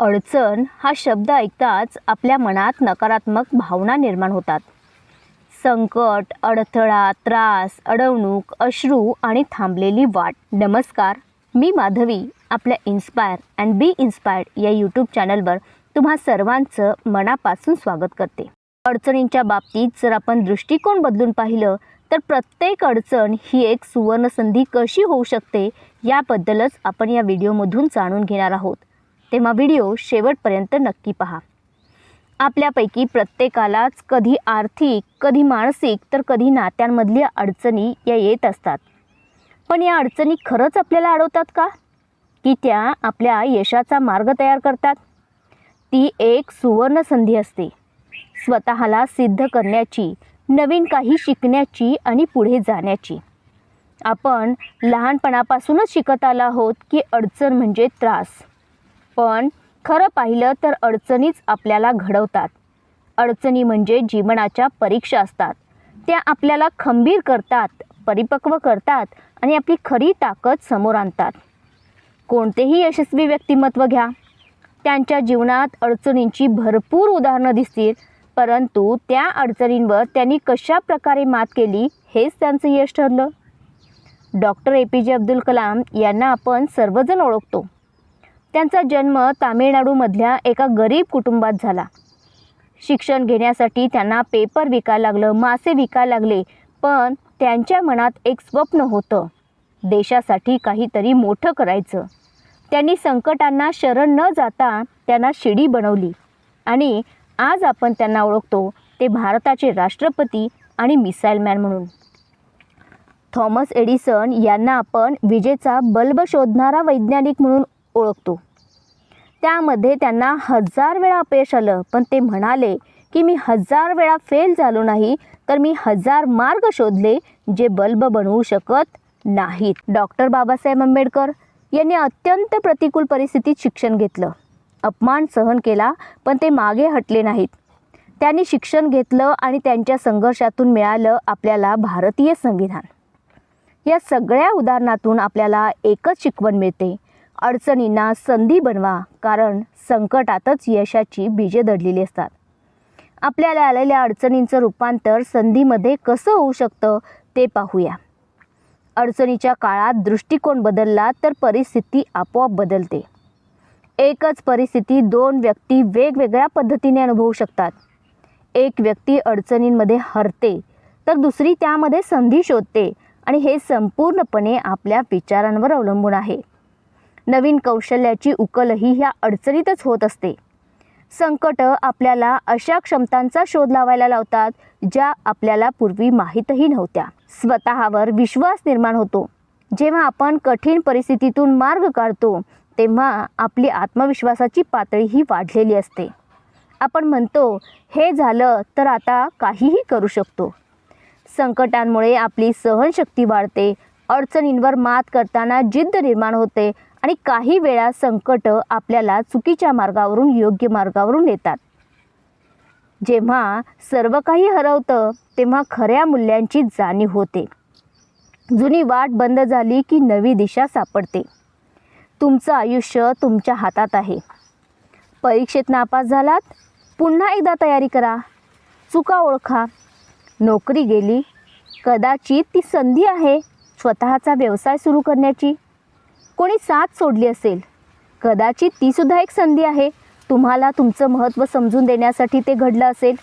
अडचण हा शब्द ऐकताच आपल्या मनात नकारात्मक भावना निर्माण होतात. संकट अडथळा त्रास अडवणूक अश्रू आणि थांबलेली वाट. नमस्कार मी माधवी आपल्या इन्स्पायर अँड बी इन्स्पायर्ड या यूट्यूब चॅनलवर तुम्हा सर्वांचं मनापासून स्वागत करते. अडचणींच्या बाबतीत जर आपण दृष्टिकोन बदलून पाहिलं तर प्रत्येक अडचण ही एक सुवर्णसंधी कशी होऊ शकते याबद्दलच आपण या व्हिडिओमधून जाणून घेणार आहोत. तेव्हा व्हिडिओ शेवटपर्यंत नक्की पहा. आपल्यापैकी प्रत्येकालाच कधी आर्थिक कधी मानसिक तर कधी नात्यांमधल्या अडचणी या येत असतात. पण या अडचणी खरंच आपल्याला अडवतात का? की त्या आपल्या यशाचा मार्ग तयार करतात? ती एक सुवर्ण संधी असते. स्वतःला सिद्ध करण्याची नवीन काही शिकण्याची आणि पुढे जाण्याची. आपण लहानपणापासूनच शिकत आलो आहोत की अडचण म्हणजे त्रास. पण खरं पाहिलं तर अडचणीच आपल्याला घडवतात. अडचणी म्हणजे जीवनाच्या परीक्षा असतात. त्या आपल्याला खंबीर करतात परिपक्व करतात आणि आपली खरी ताकद समोर आणतात. कोणतेही यशस्वी व्यक्तिमत्व घ्या. त्यांच्या जीवनात अडचणींची भरपूर उदाहरणं दिसतील परंतु त्या अडचणींवर त्यांनी कशा प्रकारे मात केली हेच त्यांचं यश ठरलं. डॉक्टर ए पी जे अब्दुल कलाम यांना आपण सर्वजण ओळखतो. त्यांचा जन्म तामिळनाडूमधल्या एका गरीब कुटुंबात झाला. शिक्षण घेण्यासाठी त्यांना पेपर विकायला लागलं मासे विकायला लागले पण त्यांच्या मनात एक स्वप्न होतं. देशासाठी काहीतरी मोठं करायचं. त्यांनी संकटांना शरण न जाता त्यांना शिडी बनवली. आणि आज आपण त्यांना ओळखतो ते भारताचे राष्ट्रपती आणि मिसाईल मॅन म्हणून. थॉमस एडिसन यांना आपण विजेचा बल्ब शोधणारा वैज्ञानिक म्हणून ओळखतो. त्यामध्ये त्यांना हजार वेळा अपयश आलं पण ते म्हणाले की मी हजार वेळा फेल झालो नाही तर मी हजार मार्ग शोधले जे बल्ब बनवू शकत नाहीत. डॉक्टर बाबासाहेब आंबेडकर यांनी अत्यंत प्रतिकूल परिस्थितीत शिक्षण घेतलं. अपमान सहन केला पण ते मागे हटले नाहीत. त्यांनी शिक्षण घेतलं आणि त्यांच्या संघर्षातून मिळालं आपल्याला भारतीय संविधान. या सगळ्या उदाहरणातून आपल्याला एकच शिकवण मिळते अडचणींना संधी बनवा कारण संकटातच यशाची बीजे दडलेली असतात. आपल्याला आलेल्या अडचणींचं रूपांतर संधीमध्ये कसं होऊ शकतं ते पाहूया. अडचणीच्या काळात दृष्टिकोन बदलला तर परिस्थिती आपोआप बदलते. एकच परिस्थिती दोन व्यक्ती वेगवेगळ्या पद्धतीने अनुभवू शकतात. एक व्यक्ती अडचणींमध्ये हरते तर दुसरी त्यामध्ये संधी शोधते आणि हे संपूर्णपणे आपल्या विचारांवर अवलंबून आहे. नवीन कौशल्याची उकलही ह्या अडचणीतच होत असते. संकट आपल्याला अशा क्षमतांचा शोध लावायला लावतात ज्या आपल्याला पूर्वी माहीतही नव्हत्या. स्वतःवर विश्वास निर्माण होतो. जेव्हा आपण कठीण परिस्थितीतून मार्ग काढतो तेव्हा आपली आत्मविश्वासाची पातळीही वाढलेली असते. आपण म्हणतो हे झालं तर आता काहीही करू शकतो. संकटांमुळे आपली सहनशक्ती वाढते अडचणींवर मात करताना जिद्द निर्माण होते आणि काही वेळा संकट आपल्याला चुकीच्या मार्गावरून योग्य मार्गावरून येतात. जेव्हा सर्व काही हरवतं तेव्हा खऱ्या मूल्यांची जाणीव होते. जुनी वाट बंद झाली की नवी दिशा सापडते. तुमचं आयुष्य तुमच्या हातात आहे. परीक्षेत नापास झालात? पुन्हा एकदा तयारी करा. चुका ओळखा. नोकरी गेली. कदाचित ती संधी आहे स्वतःचा व्यवसाय सुरू करण्याची. कोणी साथ सोडली असेल? कदाचित तीसुद्धा एक संधी आहे. तुम्हाला तुमचं महत्त्व समजून देण्यासाठी ते घडलं असेल.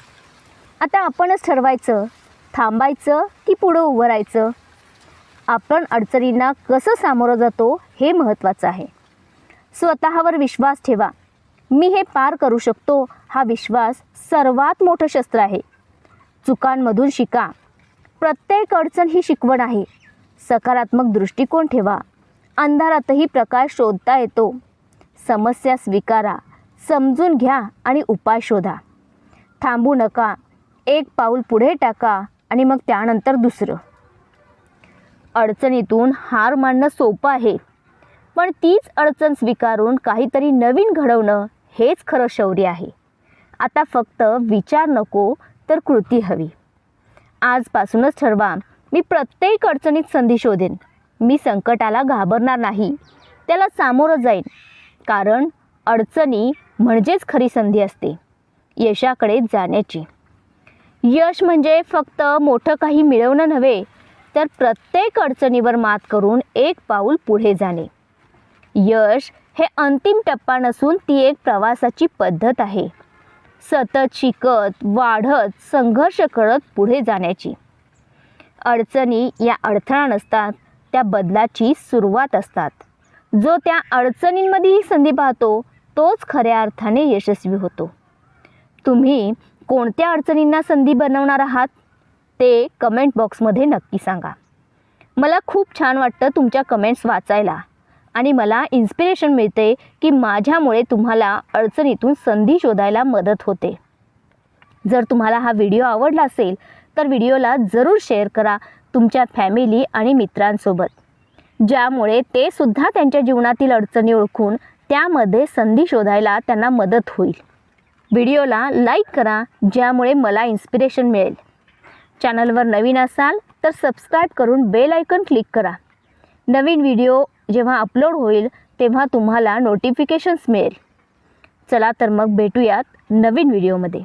आता आपणच ठरवायचं. थांबायचं की पुढं उभं राहायचं? आपण अडचणींना कसं सामोरं जातो हे महत्त्वाचं आहे. स्वतःवर विश्वास ठेवा. मी हे पार करू शकतो. हा विश्वास सर्वात मोठं शस्त्र आहे. चुकांमधून शिका. प्रत्येक अडचण ही शिकवण आहे. सकारात्मक दृष्टिकोन ठेवा. अंधारातही प्रकाश शोधता येतो. समस्या स्वीकारा समजून घ्या आणि उपाय शोधा. थांबू नका एक पाऊल पुढे टाका आणि मग त्यानंतर दुसरं. अडचणीतून हार मानणं सोपं आहे. पण तीच अडचण स्वीकारून काहीतरी नवीन घडवणं हेच खरं शौर्य आहे. आता फक्त विचार नको तर कृती हवी. आजपासूनच ठरवा मी प्रत्येक अडचणीत संधी शोधेन. मी संकटाला घाबरणार नाही. त्याला सामोरं जाईन. कारण अडचणी म्हणजेच खरी संधी असते. यशाकडे जाण्याची. यश म्हणजे फक्त मोठं काही मिळवणं नव्हे तर प्रत्येक अडचणीवर मात करून एक पाऊल पुढे जाणे. यश हे अंतिम टप्पा नसून ती एक प्रवासाची पद्धत आहे. सतत शिकत वाढत संघर्ष करत पुढे जाण्याची. अडचणी या अडथळा नसतात त्या बदलाची सुरुवात असतात. जो त्या अडचणींमध्येही संधी पाहतो तोच खऱ्या अर्थाने यशस्वी होतो. तुम्ही कोणत्या अडचणींना संधी बनवणार आहात? ते कमेंट बॉक्समध्ये नक्की सांगा. मला खूप छान वाटतं तुमच्या कमेंट्स वाचायला आणि मला इन्स्पिरेशन मिळते की माझ्यामुळे तुम्हाला अडचणीतून संधी शोधायला मदत होते. जर तुम्हाला हा व्हिडिओ आवडला असेल तर व्हिडिओला जरूर शेअर करा तुमच्या फॅमिली आणि मित्रांसोबत. ज्यामुळे ते सुद्धा त्यांच्या जीवनातील अडचणी ओळखून त्यामध्ये संधी शोधायला त्यांना मदत होईल. व्हिडिओला लाईक करा ज्यामुळे मला इन्स्पिरेशन मिळेल. चॅनलवर नवीन असाल तर सबस्क्राईब करून बेल आयकन क्लिक करा. नवीन व्हिडिओ जेव्हा अपलोड होईल तेव्हा तुम्हाला नोटिफिकेशन्स मिळेल. चला तर मग भेटूयात नवीन व्हिडिओमध्ये.